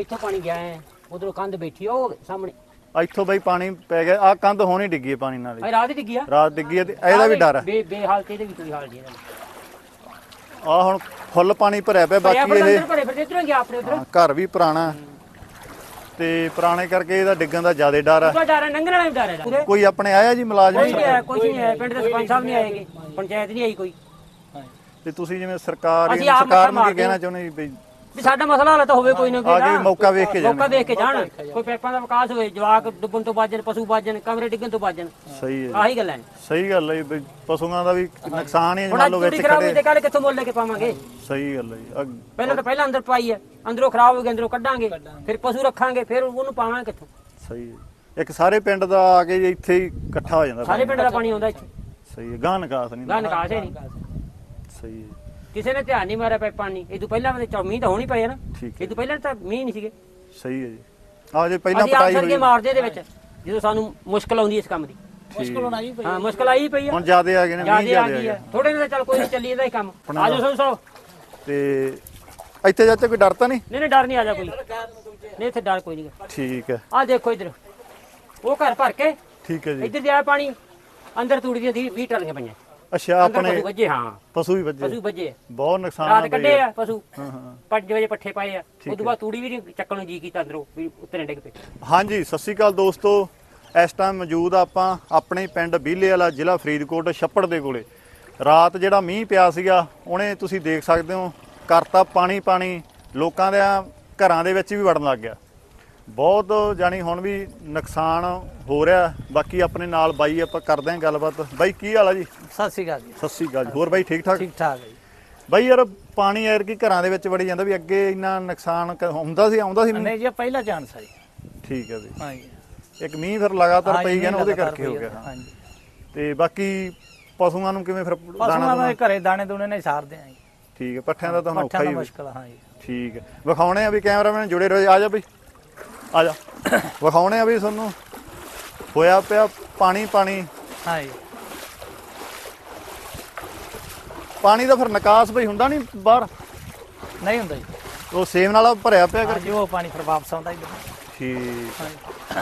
ਇੱਥੋਂ ਪਾਣੀ ਗਿਆ ਹੈ ਉਧਰੋਂ ਕੰਧ ਬੈਠੀ ਆ, ਉਹ ਸਾਹਮਣੇ। ਇੱਥੋਂ ਬਈ ਪਾਣੀ ਪੈ ਗਿਆ ਆ ਕੰਧ ਹੋਣੀ ਡਿੱਗੀ ਹੈ ਪਾਣੀ ਨਾਲ ਹੀ। ਅਰੇ ਰਾਤ ਹੀ ਡਿੱਗੀ ਆ? ਰਾਤ ਡਿੱਗੀ ਹੈ ਤੇ ਇਹਦਾ ਵੀ ਡਰ ਹੈ ਬੇ ਬੇਹਾਲਤ ਇਹਦੇ ਵੀ ਕੋਈ ਹਾਲ ਨਹੀਂ ਇਹਦਾ। ਆ ਹੁਣ ਫੁੱਲ ਪਾਣੀ ਭਰਿਆ ਪਿਆ ਬਾਕੀ ਇਹ ਅੰਦਰ ਭਰੇ ਫਿਰ ਇਧਰੋਂ ਗਿਆ ਆਪਣੇ ਉਧਰ। ਹਾਂ, ਘਰ ਵੀ ਪੁਰਾਣਾ। ਤੇ ਪੁਰਾਣੇ ਕਰਕੇ ਇਹਦਾ ਡਿੱਗਣ ਦਾ ਜ਼ਿਆਦਾ ਡਰ ਹੈ ਕੋਈ ਡਰ ਹੈ ਨੰਗਣ ਵਾਲਾ ਵੀ ਡਰ ਹੈ ਪੂਰੇ ਕੋਈ ਆਪਣੇ ਆਇਆ ਜੀ ਮੁਲਾਜ਼ਮ? ਕੋਈ ਨਹੀਂ ਆਇਆ ਕੋਈ ਨਹੀਂ ਆਇਆ ਪਿੰਡ ਦੇ ਸਰਪੰਚ ਸਾਹਿਬ ਨਹੀਂ ਆਏਗੇ ਪੰਚਾਇਤ ਨਹੀਂ ਆਈ ਕੋਈ। ਤੇ ਤੁਸੀਂ ਜਿਵੇਂ ਸਰਕਾਰ ਅਸੀਂ ਆਪ ਸਰਕਾਰ ਨੂੰ ਮੱਥਾ ਕੀ ਕਹਿਣਾ ਚਾਹੁੰਦੇ ਜੀ ਬਈ? ਵੀ ਸਾਡਾ ਮਸਲਾ ਹੱਲ ਤਾਂ ਹੋਵੇ ਕੋਈ ਨਾ ਕੋਈ ਆ ਕੇ ਨਾ। ਮੌਕਾ ਵੇਖ ਕੇ ਮੌਕਾ ਜਾਣਾ ਦੇਖ ਕੇ ਜਾਣ। ਕੋਈ ਪੈਪਾਂ ਦਾ ਵਿਕਾਸ ਹੋਵੇ ਜਵਾਕ ਡੁੱਬਣ ਤੋਂ ਬਾਜਣ ਪਸ਼ੂ ਬਾਜਣ ਕਮਰੇ ਡਿੱਗਣ ਤੋਂ ਬਾਜਣ। ਸਹੀ ਹੈ ਆਹੀ ਗੱਲਾਂ ਨੇ ਸਹੀ ਗੱਲ ਹੈ ਜੀ ਪਸ਼ੂਆਂ ਦਾ ਵੀ ਨੁਕਸਾਨ ਹੀ ਹੈ ਜੀ, ਹੁਣ ਮੰਨ ਅੱਜ ਲਓ ਚੋਰੀ ਵਿੱਚ ਖਰਾਬ ਹੋਈ ਖੜੇ ਤੇ ਕੱਲ ਕਿੱਥੋਂ ਮੁੱਲ ਲੈ ਕੇ ਪਾਵਾਂਗੇ? ਸਹੀ ਗੱਲ ਹੈ ਜੀ ਪਹਿਲਾਂ ਤਾਂ ਪਹਿਲਾਂ ਅੰਦਰ ਪਾਈ ਹੈ ਅੰਦਰੋਂ ਖਰਾਬ ਹੋ ਗਿਆ ਅੰਦਰੋਂ ਕੱਢਾਂਗੇ। ਫਿਰ ਪਸ਼ੂ ਰੱਖਾਂਗੇ ਫਿਰ ਉਹਨੂੰ ਪਾਵਾਂਗੇ ਕਿੱਥੋਂ? ਸਹੀ ਹੈ ਇੱਕ ਸਾਰੇ ਪਿੰਡ ਦਾ ਆ ਕੇ ਜੀ ਇੱਥੇ ਹੀ ਇਕੱਠਾ ਹੋ ਜਾਂਦਾ ਸਾਰੇ ਪਿੰਡ ਦਾ ਪਾਣੀ ਆਉਂਦਾ ਇੱਥੇ। ਸਹੀ ਹੈ ਗਾਂ ਨਿਕਾਸ ਨਹੀਂ ਗਾਂ ਨਿਕਾਸ ਹੈ ਨਹੀਂ। ਸਹੀ ਹੈ ਕਿਸੇ ਨੇ ਧਿਆਨ ਨਹੀਂ ਮਾਰਿਆ ਪੈ ਪਾਣੀ ਇਹ ਤੋਂ ਪਹਿਲਾਂ ਮਤਲਬ ਮੀਂਹ ਤਾਂ ਹੋਣੀ ਪਏ ਨਾ। ਠੀਕ ਇਹ ਤੋਂ ਪਹਿਲਾਂ ਤਾਂ ਮੀਂਹ ਨਹੀਂ ਸੀਗੇ। ਸਹੀ ਹੈ ਜੀ। ਆ ਜੇ ਪਹਿਲਾਂ ਅਸੀਂ ਪਟਾਈ ਹੋਈ। ਮਾਰਦੇ ਦੇ ਵਿੱਚ ਜਦੋਂ ਸਾਨੂੰ ਮੁਸ਼ਕਲ ਆਉਂਦੀ ਇਸ ਕੰਮ ਦੀ। ਮੁਸ਼ਕਲ ਹੋਣਾ ਹਾਂ। ਮੁਸ਼ਕਲ ਆਈ ਪਈ ਆ। ਹੁਣ ਜਿਆਦੇ ਆ ਗਏ ਨੇ ਮੀਂਹ ਜਿਆਦੇ ਆ ਜਿਆਦੇ ਆ ਗਈ ਗਏ ਆ। ਥੋੜੇ ਨੇ ਤਾਂ ਚੱਲ ਕੋਈ ਨਹੀਂ ਚੱਲੀ ਇਹਦਾ ਹੀ ਕੰਮ। ਆਪਣਾ ਆਜੋ ਸੋ ਸੋ। ਤੇ ਇੱਥੇ ਚਾਚਾ ਕੋਈ ਡਰ ਤਾਂ ਨਹੀਂ? ਨਹੀਂ ਨਹੀਂ ਡਰ ਨਹੀਂ ਆ ਜਾ ਕੋਈ। ਨਹੀਂ ਇੱਥੇ ਡਰ ਕੋਈ ਨਹੀਂ ਠੀਕ ਹੈ। ਆ ਦੇਖੋ ਇਧਰ। ਉਹ ਘਰ ਭਰ ਕੇ ਠੀਕ ਹੈ ਜੀ। ਇੱਧਰ ਜਾਇਆ ਪਾਣੀ ਅੰਦਰ ਤੂੜੀ ਦੀਆਂ 20 ਟਰਾਲੀਆਂ ਪਈਆਂ। ਅੱਛਾ ਅੰਦਰ ਆਪਣੇ ਪਸ਼ੂ ਵੱਜੇ ਹਾਂ। ਪਸ਼ੂ ਵੀ ਵੱਜੇ। ਪਸ਼ੂ ਵੱਜੇ। ਬਹੁਤ ਨੁਕਸਾਨ ਰਾਤ ਆ ਕੱਢੇ ਬਈ ਆ ਪਸ਼ੂ। ਹਾਂ ਹਾਂ। 5 ਵਜੇ ਪੱਠੇ ਪਾਏ ਆ। ਉਦੋਂ ਬਾਅਦ ਤੂੜੀ ਵੀ ਨਹੀਂ ਚੱਕਣ ਨੂੰ ਜੀ ਕੀਤਾ ਅੰਦਰੋਂ ਵੀ ਉੱਤੇ ਡਿੱਗ ਪਏ। ਹਾਂਜੀ ਸਤਿ ਸ਼੍ਰੀ ਅਕਾਲ ਦੋਸਤੋ। ਇਸ ਟਾਈਮ ਮੌਜੂਦ ਆ ਆਪਾਂ ਆਪਣੇ ਪਿੰਡ ਬੀਲੇ ਵਾਲਾ ਜ਼ਿਲ੍ਹਾ ਫਰੀਦਕੋਟ ਛੱਪੜ ਦੇ ਕੋਲੇ। ਰਾਤ ਜਿਹੜਾ ਮੀਂਹ ਪਿਆ ਸੀਗਾ ਉਹਨੇ ਤੁਸੀਂ ਦੇਖ ਸਕਦੇ ਹੋ ਕਰਤਾ ਪਾਣੀ ਪਾਣੀ ਲੋਕਾਂ ਦੇ ਘਰਾਂ ਦੇ ਵਿੱਚ ਵੀ ਵੜਨ ਲੱਗ ਗਿਆ। ਬਹੁਤ ਜਾਨੀ ਹੁਣ ਵੀ ਨੁਕਸਾਨ ਹੋ ਰਿਹਾ। ਬਾਕੀ ਆਪਣੇ ਨਾਲ ਬਾਈ ਆਪਾਂ ਕਰਦੇ ਹਾਂ ਗੱਲਬਾਤ। ਬਾਈ ਕੀ ਹਾਲ ਆ ਜੀ? ਸਤਿ ਸ਼੍ਰੀ ਅਕਾਲ ਜੀ। ਸਤਿ ਸ਼੍ਰੀ ਅਕਾਲ ਜੀ। ਹੋਰ ਬਾਈ ਠੀਕ ਠਾਕ? ਠੀਕ ਠਾਕ ਹੈ ਜੀ। ਬਾਈ ਯਾਰ ਪਾਣੀ ਯਾਰ ਕੀ ਘਰਾਂ ਦੇ ਵਿੱਚ ਵੜੀ ਜਾਂਦਾ ਵੀ ਅੱਗੇ ਇੰਨਾ ਨੁਕਸਾਨ ਕ- ਹੁੰਦਾ ਸੀ ਆਉਂਦਾ ਸੀ? ਨਹੀਂ ਜੀ ਇਹ ਪਹਿਲਾ ਚਾਂਸ ਹੈ ਜੀ ਠੀਕ ਹੈ ਜੀ। ਹਾਂ ਜੀ ਇੱਕ ਮੀਂਹ ਫਿਰ ਲਗਾਤਾਰ ਪਈ ਗਿਆ ਨਾ ਉਹਦੇ ਕਰਕੇ ਹੋ ਗਿਆ ਹੈ, ਹਾਂ। ਹਾਂ ਜੀ ਤੇ ਬਾਕੀ ਪਸ਼ੂਆਂ ਨੂੰ ਕਿਵੇਂ ਫਿਰ ਪਸ਼ੂਆਂ ਦਾਣਾ? ਦੇ ਘਰੇ ਦਾਣੇ ਦੂਣੇ ਨਹੀਂ ਸਾਰਦੇ ਆ ਜੀ। ਠੀਕ ਹੈ ਪੱਠਿਆਂ ਦਾ ਤਾਂ ਹੁਣ ਔਖਾ ਪੱਠਿਆਂ ਦਾ ਹੀ ਮੁਸ਼ਕਲ ਆ, ਹਾਂ ਜੀ ਠੀਕ ਹੈ। ਵਿਖਾਉਣੇ ਆ ਵੀ ਕੈਮਰਾਮੈਨ ਜੁੜੇ ਰਹੋ ਆ ਜਾ ਬਈ। ਆ ਜਾ। ਵਿਖਾਉਣੇ ਆ ਵੀ ਤੁਹਾਨੂੰ। ਹੋਇਆ ਪਿਆ ਪਾਣੀ ਪਾਣੀ। ਹਾਂ ਜੀ। ਪਾਣੀ ਦਾ ਫਿਰ ਨਿਕਾਸ ਬਈ ਹੁੰਦਾ ਨਹੀਂ ਬਾਹਰ? ਨਹੀਂ ਹੁੰਦਾ ਜੀ। ਉਹ ਸੇਮ ਨਾਲ ਭਰਿਆ ਪਿਆ ਕਰ ਉਹ ਪਾਣੀ ਫਿਰ ਵਾਪਸ ਆਉਂਦਾ ਜੀ ਠੀਕ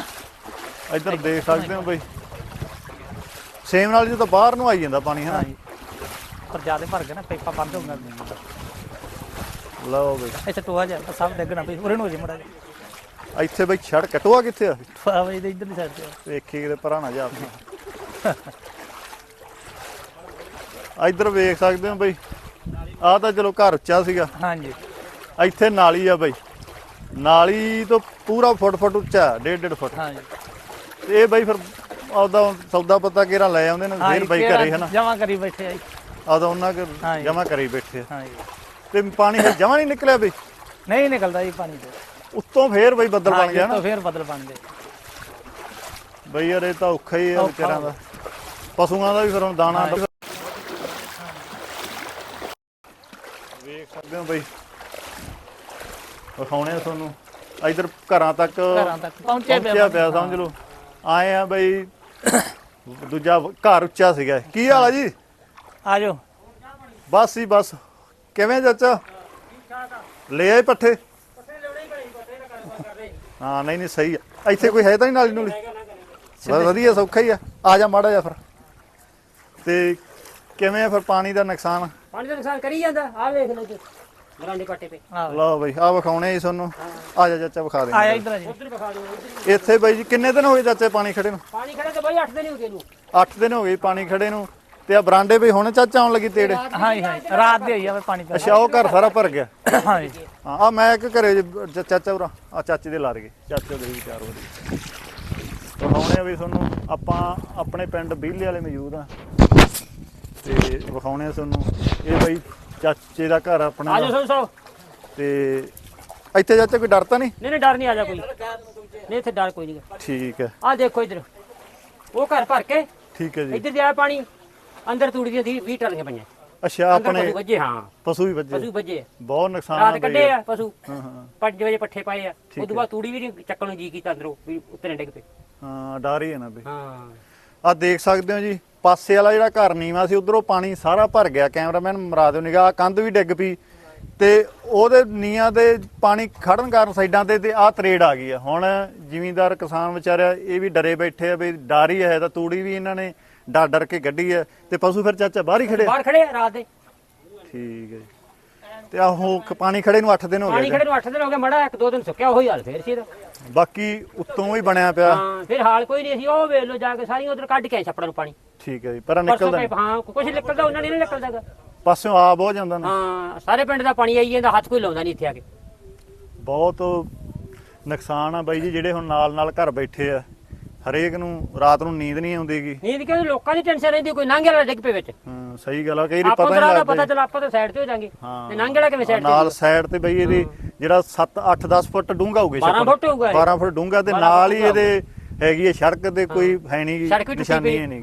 ਇੱਧਰ ਦੇਖ ਸਕਦੇ ਹੋ ਬਈ। ਸੇਮ ਨਾਲ ਜਦੋਂ ਬਾਹਰ ਨੂੰ ਆਈ ਜਾਂਦਾ ਪਾਣੀ ਹੈ ਜੀ। ਪਰ ਜ਼ਿਆਦਾ ਭਰ ਗਿਆ ਨਾ ਪੇਪਾ ਬੰਦ ਹੋ ਗਿਆ ਲਓ ਬਈ। ਇੱਥੇ ਟੋਆ ਜਾ ਸਭ ਡੱਗਣਾ ਪਈ ਉਰੇ ਨੂੰ ਹੋ ਜੀ ਮੜਾ ਜੀ ਇੱਥੇ ਬਈ ਸੜਕ ਟੋਆ ਕਿੱਥੇ ਆ? ਟੋਆ ਵਜੇ ਦੇ ਇੱਧਰ ਸਾਈਡ ਤੇ ਵੇਖੀ ਕਿਤੇ ਭਰਾਣਾ ਜਾ ਇੱਧਰ ਵੇਖ ਸਕਦੇ ਹੋ ਬਈ। ਆਹ ਤਾਂ ਚਲੋ ਘਰ ਉੱਚਾ ਸੀਗਾ। ਹਾਂ ਜੀ ਇੱਥੇ ਨਾਲੀ ਆ ਬਈ। ਨਾਲੀ ਤੋਂ ਪੂਰਾ ਫੁੱਟ ਫੁੱਟ ਉੱਚਾ ਡੇਢ ਡੇਢ ਫੁੱਟ। ਹਾਂ ਜੀ ਤੇ ਇਹ ਬਈ ਫਿਰ ਆਪਦਾ ਸੌਦਾ ਪਤਾ ਕਿਹੜਾ ਲੈ ਆਉਂਦੇ ਨੇ? ਫਿਰ ਬਈ ਘਰੇ ਹਨਾ? ਜਮਾ ਕਰੀ ਬੈਠੇ ਆ ਜੀ। ਆਪਦਾ ਉਹਨਾਂ ਕੇ। ਜਮਾ ਕਰੀ ਬੈਠੇ ਆ। ਹਾਂ ਜੀ ਤੇ ਪਾਣੀ ਫਿਰ ਜਮਾ ਨਹੀਂ ਨਿਕਲਿਆ ਬਈ? ਨਹੀਂ ਨਿਕਲਦਾ ਜੀ ਪਾਣੀ ਤੇ। ਉੱਤੋਂ ਫੇਰ ਬਈ ਬੱਦਲ ਹਾਂ ਬਣ ਗਿਆ ਨਾ। ਫੇਰ ਬਦਲ ਬਣ ਗਏ। ਬਈ ਯਾਰ ਇਹ ਤਾਂ ਔਖਾ ਹੀ ਔਖਾ। ਵਿਚਾਰਿਆਂ ਦਾ। ਪਸ਼ੂਆਂ ਦਾ ਵੀ ਫਿਰ ਹੁਣ ਦਾਣਾ ਹਾਂ। ਵੇਖ ਸਕਦੇ ਹੋ ਬਈ। ਵਿਖਾਉਣੇ ਆ ਤੁਹਾਨੂੰ। ਇਧਰ ਘਰਾਂ ਤੱਕ ਘਰਾਂ ਤੱਕ ਪਹੁੰਚਿਆ ਪਹੁੰਚਿਆ ਪਿਆ ਸਮਝ ਲਓ। ਆਏ ਆ ਬਈ ਦੂਜਾ ਘਰ ਉੱਚਾ ਸੀਗਾ। ਕੀ ਹਾਲ ਆ ਜੀ? ਆ ਜਾਓ। ਬਸ ਹੀ ਬਸ। ਕਿਵੇਂ ਚਾਚਾ? ਲੈ ਆਏ ਪੱਠੇ? ਹਾਂ ਨਹੀਂ ਨਹੀਂ ਸਹੀ ਆ। ਇੱਥੇ ਕੋਈ ਹੈ ਤਾਂ ਨਹੀਂ ਨਾਲੀ ਨੂਲੀ ਬਸ ਵਧੀਆ ਸੌਖਾ ਹੀ ਆ। ਆ ਜਾ ਮਾੜਾ ਜਾ ਫਿਰ। ਤੇ ਕਿਵੇਂ ਆ ਫਿਰ ਪਾਣੀ ਦਾ ਨੁਕਸਾਨ? ਪਾਣੀ ਦਾ ਨੁਕਸਾਨ ਕਰੀ ਜਾਂਦਾ। ਆ ਵੇਖ ਲਓ ਜੀ। ਗਰਾਂਡੇ ਪੱਟੇ ਪੇ ਆ ਲਓ ਬਈ ਆ ਵਿਖਾਉਣੇ ਜੀ ਤੁਹਾਨੂੰ। ਆ ਜਾ ਚਾਚਾ ਵਿਖਾ ਆਇਆ ਦੇ ਇੱਧਰ ਆ ਜੀ। ਉਧਰ ਵਿਖਾ ਦਿਓ। ਇੱਥੇ ਬਾਈ ਜੀ ਕਿੰਨੇ ਦਿਨ ਹੋ ਗਏ ਚਾਚੇ ਪਾਣੀ ਖੜੇ ਨੂੰ? ਪਾਣੀ ਖੜਾ ਤਾਂ ਬਈ 8 ਦਿਨ ਹੋ ਗਏ ਨੂੰ 8 ਦਿਨ ਹੋ ਗਏ ਪਾਣੀ ਖੜੇ ਨੂੰ। ਤੇ ਆ ਬਰਾਂਡੇ ਵੀ ਹੁਣ ਚਾਚਾ ਆਉਣ ਲੱਗੀ ਤੇੜੇ? ਹਾਂ ਜੀ ਹਾਂ ਜੀ। ਰਾਤ ਦੀ ਹੋਈ ਆ ਪਾਣੀ ਪੈ ਅੱਛਾ ਉਹ ਘਰ ਸਾਰਾ ਭਰ ਗਿਆ? ਹਾਂ ਜੀ। ਹਾਂ ਆ ਮੈਂ ਇੱਕ ਘਰੇ ਜ- ਚ- ਚਾਚਾ ਉਰਾ ਆ ਚਾਚੇ ਦੇ ਲਾ ਰਗੇ ਚਾਚੇ ਦੇ ਵੀ ਚਾਰ ਵਜੇ ਵਿਖਾਉਣੇ ਆ ਵੀ ਤੁਹਾਨੂੰ ਆਪਾਂ ਆਪਣੇ ਪਿੰਡ ਬੀਲੇ ਵਾਲੇ ਮੌਜੂਦ ਆ। ਤੇ ਵਿਖਾਉਣੇ ਆ ਤੁਹਾਨੂੰ। ਇਹ ਬਈ ਚਾਚੇ ਦਾ ਘਰ ਆਪਣਾ। ਆਜੋ ਸੋ ਸੋ। ਤੇ ਇੱਥੇ ਚਾਚਾ ਕੋਈ ਡਰ ਤਾਂ ਨਹੀਂ? ਨਹੀਂ ਨਹੀਂ ਡਰ ਨਹੀਂ ਆ ਜਾ ਕੋਈ। ਨਹੀਂ ਇੱਥੇ ਡਰ ਕੋਈ ਨਹੀਂ ਠੀਕ ਹੈ। ਆ ਦੇਖੋ ਇਧਰ। ਉਹ ਘਰ ਭਰ ਕੇ ਠੀਕ ਹੈ ਜੀ। ਇੱਧਰ ਜਾਇਆ ਪਾਣੀ। ਅੰਦਰ ਤੂੜੀ ਦੀਆਂ 20 ਟਰਾਲੀਆਂ ਪਈਆਂ। ਅੱਛਾ ਆਪਣੇ ਪਸ਼ੂ ਵੱਜੇ ਹਾਂ। ਪਸ਼ੂ ਵੀ ਵੱਜੇ। ਪਸ਼ੂ ਵੱਜੇ। ਬਹੁਤ ਨੁਕਸਾਨ ਰਾਤ ਆ ਕੱਢੇ ਆ ਪਸ਼ੂ। ਹਾਂ ਹਾਂ। 5 ਵਜੇ ਪੱਠੇ ਪਾਏ ਆ। ਉਦੋਂ ਬਾਅਦ ਤੂੜੀ ਵੀ ਨਹੀਂ ਚੱਕਣ ਨੂੰ ਜੀ ਕੀਤਾ ਅੰਦਰੋਂ ਵੀ ਉੱਤੇ ਡਿੱਗ ਪਏ। ਹਾਂ ਡਰ ਹੀ ਹੈ ਨਾ ਬਈ। ਹਾਂ। ਆ ਦੇਖ ਸਕਦੇ ਹੋ ਜੀ ਪਾਸੇ ਵਾਲਾ ਜਿਹੜਾ ਘਰ ਨੀਵਾ ਸੀ ਉਧਰੋਂ ਪਾਣੀ ਸਾਰਾ ਭਰ ਗਿਆ ਕੈਮਰਾਮੈਨ ਮਰਾ ਦਿਓ ਨਿਗਾਹ ਕੰਧ ਵੀ ਡਿੱਗ ਪਈ। ਤੇ ਉਹਦੇ ਨੀਆਂ ਦੇ ਪਾਣੀ ਖੜਨ ਕਾਰਨ ਸਾਈਡਾਂ ਤੇ ਤੇ ਆਹ ਤਰੇੜ ਆ ਗਈ ਆ। ਹੁਣ ਜ਼ਿਮੀਂਦਾਰ ਕਿਸਾਨ ਵਿਚਾਰਿਆ ਇਹ ਵੀ ਡਰੇ ਬੈਠੇ ਆ ਵੀ ਡਰ ਹੀ ਹੈ ਤਾਂ ਤੂੜੀ ਵੀ ਇਹਨਾਂ ਨੇ ਡਰ ਡਰ ਕੇ ਗੱਡੀ ਹੈ ਤੇ ਪਸ਼ੂ ਫਿਰ ਚਾਚਾ ਬਾਹਰ ਹੀ ਖੜੇ ਆ? ਬਾਹਰ ਖੜੇ ਆ ਰਾਤ ਦੇ। ਠੀਕ ਹੈ ਜੀ। ਤੇ ਆਹੋ ਖ- ਪਾਣੀ ਖੜੇ ਨੂੰ 8 ਦਿਨ ਹੋ ਪਾਣੀ ਗਏ ਖੜੇ ਨੂੰ 8 ਦਿਨ ਹੋ ਗਏ ਮੜਾ ਇੱਕ ਦੋ ਦਿਨ ਸੁੱਕਿਆ ਉਹੀ ਹਾਲ ਫੇਰ ਸੀ ਇਹਦਾ। ਬਾਕੀ ਉੱਤੋਂ ਵੀ ਬਣਿਆ ਪਿਆ। ਹਾਂ ਫਿਰ ਹਾਲ ਕੋਈ ਨਹੀਂ ਅਸੀਂ ਉਹ ਵੇਖ ਲਓ ਜਾ ਕੇ ਸਾਰੀਆਂ ਉਧਰ ਕੱਢ ਕੇ ਆਏ ਛੱਪੜਾਂ ਨੂੰ ਪਾਣੀ। ਠੀਕ ਹੈ ਜੀ ਪਰ ਪਰਸੋਂ ਨਿਕਲਦਾ ਪਏ ਹਾਂ ਕੁਝ ਨਿਕਲਦਾ ਉਹਨਾਂ ਨੇ ਨਹੀਂ ਨਿਕਲਦਾਗਾ ਪਾਸਿਓਂ ਆ ਬਹੁਤ ਜਾਂਦਾ ਨਾ। ਹਾਂ ਸਾਰੇ ਪਿੰਡ ਦਾ ਪਾਣੀ ਆਈ ਜਾਂਦਾ ਹੱਥ ਕੋਈ ਲਾਉਂਦਾ ਨਹੀਂ ਇੱਥੇ ਆ ਕੇ। ਬਹੁਤ ਨੁਕਸਾਨ ਆ ਬਾਈ ਜੀ ਜਿਹੜੇ ਹੁਣ ਨਾਲ ਨਾਲ ਘਰ ਬੈਠੇ ਆ। ਹਰੇਕ ਨੂੰ ਰਾਤ ਨੂੰ ਨੀਂਦ ਨਹੀਂ ਆਉਂਦੀਗੀ ਨੀਂਦ ਕਿਉਂ? ਲੋਕਾਂ ਦੀ ਟੈਨਸ਼ਨ ਰਹਿੰਦੀ ਕੋਈ ਲੰਘ ਵਾਲਾ ਡਿੱਗ ਪਏ ਵਿੱਚ। ਹਾਂ ਸਹੀ ਗੱਲ ਆ ਕਈ ਵਾਰੀ ਆਪਾਂ ਪਤਾ ਨਹੀਂ ਦਾ ਲੱਗਦਾ ਪਤਾ। ਚੱਲ ਆਪਾਂ ਤਾਂ ਸਾਈਡ ਤੇ ਹੋ ਜਾਾਂਗੇ। ਹਾਂ। ਤੇ ਲੰਘ ਵਾਲਾ ਕਿਵੇਂ ਸਾਈਡ ਨਾਲ ਤੇ ਸਾਈਡ ਤੇ ਬਈ ਇਹਦੀ ਜਿਹੜਾ 7 8 10 ਫੁੱਟ ਡੂੰਘਾ ਹੋਊਗਾ 12 ਫੁੱਟ ਹੋਊਗਾ ਇਹ। 12 ਫੁੱਟ ਡੂੰਘਾ ਤੇ 12 ਨਾਲ ਹੀ ਫੁੱਟ ਇਹਦੇ ਹੈਗੀ ਹੈ ਸੜਕ ਤੇ ਕੋਈ ਹੈ ਨਹੀਂ ਸੜਕ ਵੀ ਟੁੱਟੀ ਨਿਸ਼ਾਨੀ ਪਈ।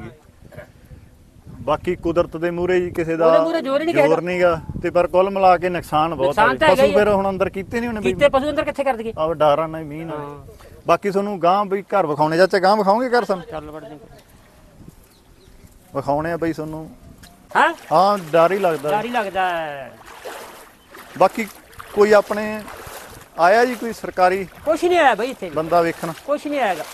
ਬਾਕੀ ਕੁਦਰਤ ਦੇ ਮੂਹਰੇ ਜੀ ਕਿਸੇ ਦਾ ਉਹਦੇ ਮੂਹਰੇ ਜ਼ੋਰ ਹੀ ਨਹੀਂ ਕਿਸੇ ਜ਼ੋਰ ਦਾ। ਨਹੀਂਗਾ ਤੇ ਪਰ ਕੁੱਲ ਮਿਲਾ ਕੇ ਨੁਕਸਾਨ ਬਹੁਤ ਆ ਨੁਕਸਾਨ ਜੀ। ਤਾਂ ਹੈਗਾ ਪਸ਼ੂ ਹੀ ਆ। ਫਿਰ ਹੁਣ ਅੰਦਰ ਕੀਤੇ ਨਹੀਂ ਉਹਨੇ ਕੀਤੇ ਪਸ਼ੂ ਅੰਦਰ ਕਿੱਥੇ ਕਰ ਦਈਏ? ਆ ਡਾਰਾਂ ਨਾਲ ਮੀਂਹ ਨਾਲ। ਬਾਕੀ ਤੁਹਾਨੂੰ ਗਾਂ ਬਈ ਘਰ ਵਿਖਾਉਣੇ ਚਾਚਾ ਗਾਂ ਵਿਖਾਓਗੇ ਘਰ ਸਾਨੂੰ? ਚੱਲ ਵੜਦੇ ਵਿਖਾਉਣੇ ਆ ਬਈ ਤੁਹਾਨੂੰ। ਹਾਂ? ਹਾਂ ਡਰ ਹੀ ਲੱਗਦਾ। ਡਰ ਹੀ ਲੱਗਦਾ। ਬਾਕੀ ਕੋਈ ਆਪਣੇ ਆਇਆ ਜੀ ਕੋਈ ਸਰਕਾਰੀ? ਕੁਛ ਨਹੀਂ ਆਇਆ ਬਈ ਇੱਥੇ। ਬੰਦਾ ਵੇਖਣ। ਕੁਛ ਨਹੀਂ ਆਏਗਾ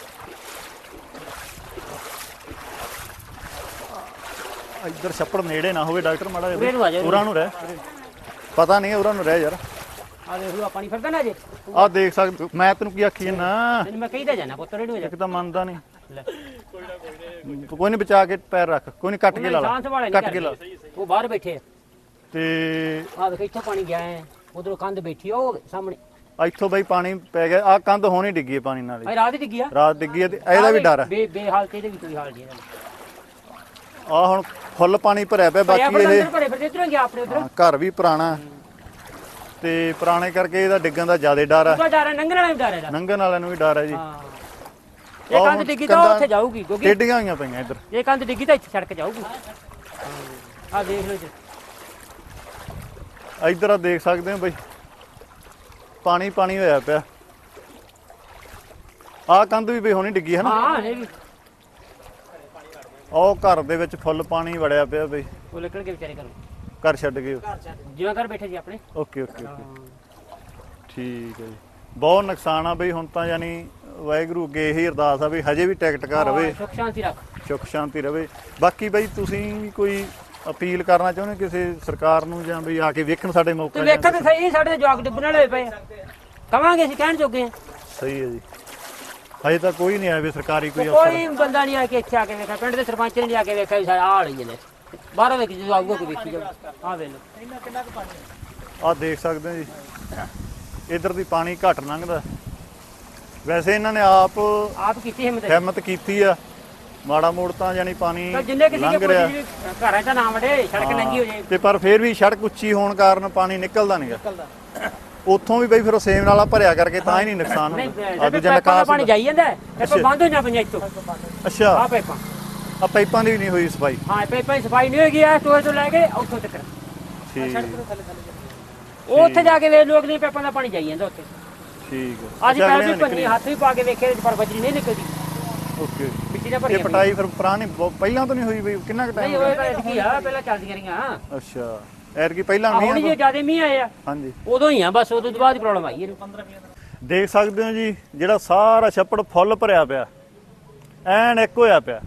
ਇੱਧਰ ਛੱਪੜ ਨੇੜੇ ਨਾ ਹੋਵੇ ਡਾਕਟਰ ਮਾੜਾ ਜਿਹਾ। ਉਰਾਂ ਨੂੰ ਰਹਿ। ਪਤਾ ਨਹੀਂ ਉਰਾਂ ਨੂੰ ਰਹਿ ਯਾਰ। ਆ ਦੇਖ ਲਓ ਪਾਣੀ ਫਿਰਦਾ ਨਾ ਜੇ ਆਹ ਦੇਖ ਸਕਦੇ ਹੋ। ਮੈਂ ਤੈਨੂੰ ਕੀ ਆਖੀ ਨਾ? ਤੈਨੂੰ ਮੈਂ ਕਹੀਦਾ ਜਾਣਾ ਪੁੱਤ ਰੇੜੂ ਜਾ। ਇੱਕ ਤਾਂ ਮੰਨਦਾ ਨਹੀਂ ਲੈ। ਕੋਈ ਨਹੀਂ ਬਚਾ ਕੇ ਪੈਰ ਰੱਖ ਕੋਈ ਨਹੀਂ ਕੱਟ ਕੇ ਲਾ ਲਾ। ਕੱਟ ਕੇ ਲਾ ਉਹ ਬਾਹਰ ਬੈਠੇ ਆ। ਤੇ ਆਹ ਦੇਖ ਇੱਥੋਂ ਪਾਣੀ ਗਿਆ ਹੈ ਉਧਰੋਂ ਕੰਧ ਬੈਠੀ ਆ ਉਹ ਸਾਹਮਣੇ। ਇੱਥੋਂ ਬਈ ਪਾਣੀ ਪੈ ਗਿਆ। ਆ ਕੰਧ ਹੋਣੀ ਡਿੱਗੀ ਹੈ ਪਾਣੀ ਨਾਲ। ਆ ਰਾਤ ਡਿੱਗੀ ਆ। ਰਾਤ ਡਿੱਗੀ ਹੈ ਤੇ ਇਹਦਾ ਵੀ ਡਰ ਹੈ ਬੇ ਬੇਹਾਲਤ ਇਹਦੇ ਵੀ ਕੋਈ ਹਾਲ ਨਹੀਂ ਆ ਹੁਣ ਫੁੱਲ ਪਾਣੀ ਭਰਿਆ ਪਿਆ ਬਾਕੀ ਇਹ ਘਰ ਵੀ ਪੁਰਾਣਾ। ਤੇ ਪੁਰਾਣੇ ਕਰਕੇ ਇਹਦਾ ਡਿੱਗਣ ਦਾ ਜ਼ਿਆਦਾ ਡਰ ਹੈ ਉਹਦਾ ਡਰ ਹੈ ਨੰਗਣ ਵਾਲਾ ਵੀ ਡਰ ਹੈ ਇਹਦਾ। ਲੰਘਣ ਵਾਲਿਆਂ ਨੂੰ ਵੀ ਡਰ ਹੈ ਜੀ। ਹਾਂ। ਇਹ ਕੰਧ ਡਿੱਗੀ ਤਾਂ ਉਹ ਉੱਥੇ ਜਾਊਗੀ ਕਿਉਂਕਿ ਟੇਡੀਆਂ ਹੋਈਆਂ ਪਈਆਂ ਇੱਧਰ। ਇਹ ਕੰਧ ਡਿੱਗੀ ਤਾਂ ਇੱਥੇ ਸੜਕ ਜਾਊਗੀ। ਆ ਦੇਖ ਲਓ ਜੀ। ਇੱਧਰ ਆ ਦੇਖ ਸਕਦੇ ਹੋ ਬਈ। ਪਾਣੀ ਪਾਣੀ ਹੋਇਆ ਪਿਆ। ਆਹ ਕੰਧ ਵੀ ਬਈ ਹੁਣੀ ਡਿੱਗੀ ਹੈ ਨਾ। ਹਾਂ ਇਹ ਵੀ। ਉਹ ਘਰ ਦੇ ਵਿੱਚ ਫੁੱਲ ਪਾਣੀ ਵੜਿਆ ਪਿਆ ਬਈ। ਉਹ ਕੇ ਵਿਚਾਰੇ ਕਰੋ ਘਰ ਛੱਡ ਗਏ ਜਿਵੇਂ ਘਰ ਬੈਠੇ ਸੀ ਆਪਣੇ। Okay okay okay. ਠੀਕ ਹੈ ਜੀ। ਬਹੁਤ ਨੁਕਸਾਨ ਆ ਬਈ ਹੁਣ ਤਾਂ ਯਾਨੀ ਵਾਹਿਗੁਰੂ ਅੱਗੇ ਇਹੀ ਅਰਦਾਸ ਆ ਵੀ ਹਜੇ ਵੀ ਟਿਕਟ ਘਰ ਰਵੇ। ਸੁਖ ਸ਼ਾਂਤੀ ਰੱਖ। ਸੁੱਖ ਸ਼ਾਂਤੀ ਰਵੇ। ਬਾਕੀ ਬਈ ਤੁਸੀਂ ਕੋਈ ਅਪੀਲ ਕਰਨਾ ਚਾਹੁੰਦੇ ਹੋ ਕਿਸੇ ਸਰਕਾਰ ਨੂੰ ਜਾਂ ਬਈ ਆ ਕੇ ਵੇਖਣ ਸਾਡੇ ਤੇ ਮੌਕਾ ਵੇਖਣ ਤੇ ਸਹੀ ਸਾਡੇ ਜਵਾਕ ਡੁੱਬਣ ਵਾਲੇ ਹੋਏ ਪਏ ਆ। ਕਵਾਂਗੇ ਅਸੀਂ ਕਹਿਣ ਜੋਗੇ ਆ। ਸਹੀ ਹੈ ਜੀ। ਹਜੇ ਤਾਂ ਕੋਈ ਨਹੀਂ ਆਇਆ ਵੀ ਸਰਕਾਰੀ ਕੋਈ ਅਫਸਰ। ਕੋਈ ਬੰਦਾ ਨਹੀਂ ਆ ਕੇ ਇੱਥੇ ਆ ਕੇ ਵੇਖਿਆ। ਪਿੰਡ ਦੇ ਸਰਪੰਚ ਨੇ ਨਹੀਂ ਆ ਕੇ ਵੇਖਿਆ ਵੀ ਸਾਡਾ ਆਹ ਲਈ ਨੇ ਬਾਹਰੋਂ ਵੇਖ ਜਦੋਂ ਆਊਗਾ ਕੋਈ ਵੇਖੀ ਜਾਊ। ਆ ਵੇਖ ਲਓ। ਆਹ ਦੇਖ ਸਕਦੇ ਹੋ ਜੀ। ਇਧਰ ਦੀ ਪਾਣੀ ਘੱਟ ਲੰਘਦਾ। ਵੈਸੇ ਇਹਨਾਂ ਨੇ ਆਪ ਆਪ ਕੀਤੀ ਹਿੰਮਤ। ਹਿੰਮਤ ਕੀਤੀ ਆ। ਮਾੜਾ ਮੋੜ ਤਾਂ ਯਾਨੀ ਪਾਣੀ ਤਾਂ ਜਿੰਨੇ ਕਿਸੇ ਲੰਘ ਰਿਹਾ। ਘਰਾਂ 'ਚ ਨਾ ਵੜੇ ਸੜਕ ਨੰਗੀ ਹੋ ਜੇ। ਤੇ ਪਰ ਫਿਰ ਵੀ ਸੜਕ ਉੱਚੀ ਹੋਣ ਕਾਰਨ ਪਾਣੀ ਨਿਕਲਦਾ ਨਹੀਂਗਾ ਨਿਕਲਦਾ। ਉੱਥੋਂ ਵੀ ਬਈ ਫਿਰ ਉਹ ਸੇਮ ਨਾਲਾ ਭਰਿਆ ਕਰਕੇ ਤਾਂ ਹੀ ਨਹੀਂ ਨੁਕਸਾਨ ਹੁੰਦਾ। ਦਾ ਨਿਕਾਸ ਪਾਣੀ ਜਾਈ ਜਾਂਦਾ ਹੈ ਪੈਪਾਂ। ਬੰਦ ਹੋ ਜਾ ਪਈਆਂ ਇੱਥੋਂ। ਅੱਛਾ। ਆ ਪੈਪਾਂ ਆ ਪਾਈਪਾਂ ਦੀ ਵੀ ਨਹੀਂ ਹੋਈ ਸਫ਼ਾਈ। ਹਾਂ ਪੈਪਾਂ ਦੀ ਸਫ਼ਾਈ ਨਹੀਂ ਹੋਏਗੀ ਆ ਟੋਏ ਤੋਂ ਲੈ ਕੇ ਉੱਥੋਂ ਤੱਕ। ਠੀਕ। ਉਹ ਉੱਥੇ ਜਾ ਕੇ ਵੇਖ ਲੋਕ ਨਹੀਂ ਪੈਪਾਂ ਦਾ ਪਾਣੀ ਜਾਈ ਜਾਂਦਾ ਉੱਥੇ। ਠੀਕ। ਹੈ ਅੱਜ ਪੈਰ ਵੀ ਭੰਨੀ ਹੱਥ ਵੀ ਪਾ ਕੇ ਵੇਖੇ ਪਰ ਬਜਰੀ ਨਹੀਂ ਨਿਕਲਦੀ। ਓਕੇ। ਮਿੱਟੀ ਨਾਲ ਇਹ ਭਰੀ ਪਟਾਈ ਫਿਰ ਪੁਰਾਣੀ ਪਹਿਲਾਂ ਤੋਂ ਨਹੀਂ ਹੋਈ ਬਈ ਕਿੰਨਾ ਕੁ ਨਹੀਂ ਟਾਈਮ ਉਹ ਤਾਂ ਕੀ ਆ ਪਹਿਲਾਂ ਚੱਲਦੀਆਂ ਰਹੀਆਂ। ਅੱਛਾ। ਐਰ ਕੀ ਪਹਿਲਾਂ ਆ ਹੁਣ ਨਹੀਂ ਜੇ ਜ਼ਿਆਦਾ ਮੀਂਹ ਆਏ ਆ ਹਾਂਜੀ। ਉਦੋਂ ਹੀ ਆ ਬਸ ਉਦੋਂ ਤੋਂ ਬਾਅਦ ਪ੍ਰੋਬਲਮ ਆਈ ਇਹਨੂੰ। 15 ਦੇਖ ਸਕਦੇ ਹੋ ਜੀ ਜਿਹੜਾ ਸਾਰਾ ਛੱਪੜ ਫੁੱਲ ਭਰਿਆ ਪਿਆ। ਐਨ ਇੱਕ ਹੋਇਆ ਪਿਆ।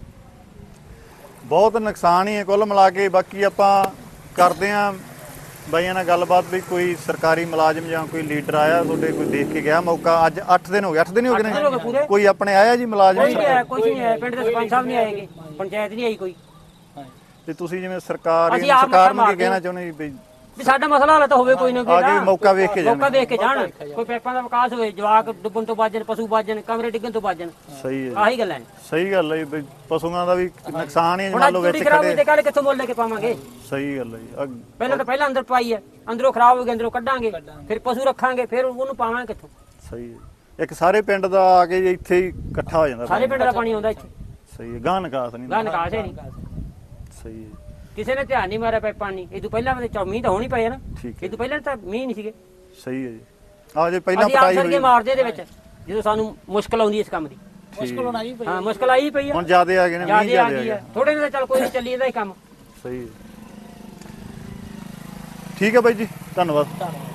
ਬਹੁਤ ਨੁਕਸਾਨ ਹੀ ਹੈ ਕੁੱਲ ਮਿਲਾ ਕੇ ਬਾਕੀ ਆਪਾਂ ਕਰਦੇ ਆਂ ਬਾਈਆਂ ਨਾਲ ਗੱਲਬਾਤ ਵੀ ਕੋਈ ਸਰਕਾਰੀ ਮੁਲਾਜ਼ਮ ਜਾਂ ਕੋਈ ਲੀਡਰ ਆਇਆ ਤੁਹਾਡੇ ਕੋਈ ਦੇਖ ਕੇ ਗਿਆ ਮੌਕਾ ਅੱਜ 8 ਦਿਨ ਹੋ ਗਏ 8 ਦਿਨ ਹੀ ਹੋ ਗਏ ਨੇ। ਕੋਈ ਆਪਣੇ ਆਇਆ ਜੀ ਮੁਲਾਜ਼ਮ? ਕੋਈ ਨਹੀਂ ਆਇਆ ਕੁਝ ਨਹੀਂ ਆਇਆ ਪਿੰਡ ਦੇ ਸਰਪੰਚ ਸਾਹਿਬ ਨਹੀਂ ਆਏਗੇ ਪੰਚਾਇਤ ਨਹੀਂ ਆਈ ਕੋਈ। ਤੇ ਤੁਸੀਂ ਜਿਵੇਂ ਸਰਕਾਰ ਸਰਕਾਰ ਨੂੰ ਕੀ ਕਹਿਣਾ ਚਾਹੁੰਦੇ ਜੀ ਵੀ ਸਾਡਾ ਮਸਲਾ ਹੱਲ ਤਾਂ ਹੋਵੇ ਕੋਈ ਨਾ ਕੋਈ ਆ ਕੇ ਨਾ। ਮੌਕਾ ਵੇਖ ਕੇ ਜਾਣਾ। ਮੌਕਾ ਦੇਖ ਕੇ ਜਾਣ। ਕੋਈ ਪੈਪਾਂ ਦਾ ਵਿਕਾਸ ਹੋਵੇ ਜਵਾਕ ਡੁੱਬਣ ਤੋਂ ਬਾਜਣ ਪਸ਼ੂ ਬਾਜਣ ਕਮਰੇ ਡਿੱਗਣ ਤੋਂ ਬਾਜਣ ਸਹੀ ਹੈ। ਆਹੀ ਗੱਲਾਂ ਨੇ ਸਹੀ ਗੱਲ ਹੈ ਜੀ, ਵੀ ਪਸ਼ੂਆਂ ਦਾ ਵੀ ਨੁਕਸਾਨ ਹੀ ਹੈ ਜੀ, ਹੁਣ ਮੰਨ ਅੱਜ ਲਓ ਤੂੜੀ ਵਿੱਚ ਖਰਾਬ ਹੋਈ ਖੜੇ। ਤੇ ਕੱਲ ਕਿੱਥੋਂ ਮੁੱਲ ਲੈ ਕੇ ਪਾਵਾਂਗੇ? ਸਹੀ ਗੱਲ ਹੈ ਜੀ ਪਹਿਲਾਂ ਤਾਂ ਪਹਿਲਾਂ ਅੰਦਰ ਪਾਈ ਹੈ ਅੰਦਰੋਂ ਖਰਾਬ ਹੋ ਗਿਆ ਅੰਦਰੋਂ ਕੱਢਾਂਗੇ। ਫਿਰ ਪਸ਼ੂ ਰੱਖਾਂਗੇ ਫਿਰ ਉਹਨੂੰ ਪਾਵਾਂਗੇ ਕਿੱਥੋਂ? ਸਹੀ ਹੈ। ਇੱਕ ਸਾਰੇ ਪਿੰਡ ਦਾ ਆ ਕੇ ਇੱਥੇ ਹੀ ਇਕੱਠਾ ਹੋ ਜਾਂਦਾ ਸਾਰੇ ਪਿੰਡ ਦਾ ਪਾਣੀ ਆਉਂਦਾ ਇੱਥੇ। ਸਹੀ ਹੈ ਗਾਂ ਨਿਕਾਸ ਨਹੀਂ ਗਾ ਨਿਕਾਸ ਹੈ ਨਹੀਂ। ਸਹੀ ਹੈ। ਕਿਸੇ ਨੇ ਧਿਆਨ ਨਹੀਂ ਮਾਰਿਆ ਪੈਪਾਂ ਨਹੀਂ ਇਹ ਤੋਂ ਪਹਿਲਾਂ ਵੀ ਚੌਮੀ ਤਾਂ ਹੋਣੀ ਪਈ ਹੈ ਨਾ। ਠੀਕ ਹੈ ਇਹ ਤੋਂ ਪਹਿਲਾਂ ਤਾਂ ਮੀਂਹ ਨਹੀਂ ਸੀਗੇ। ਸਹੀ ਹੈ ਜੀ। ਆ ਜੇ ਪਹਿਲਾਂ ਅਸੀਂ ਆਪ ਪਟਾਈ ਸਰਗੇ ਹੋਈ। ਮਾਰਦੇ ਇਹਦੇ ਵਿੱਚ ਜਦੋਂ ਸਾਨੂੰ ਮੁਸ਼ਕਲ ਆਉਂਦੀ ਇਸ ਕੰਮ ਦੀ। ਮੁਸ਼ਕਲ ਹੋਣਾ ਹਾਂ। ਮੁਸ਼ਕਲ ਆਈ ਪਈ ਆ। ਹੁਣ ਜਿਆਦੇ ਆ ਗਏ ਨੇ ਮੀਂਹ ਜਿਆਦੇ ਆ ਜਿਆਦੇ ਗਈ ਥੋੜੇ ਨੇ। ਤਾਂ ਚੱਲ ਕੋਈ ਨਹੀਂ ਚੱਲੀ ਜਾਂਦਾ ਹੀ ਕੰਮ। ਸਹੀ ਹੈ। ਠੀਕ ਹੈ ਬਾਈ ਜੀ ਧੰਨਵਾਦ। ਧੰਨਵਾਦ।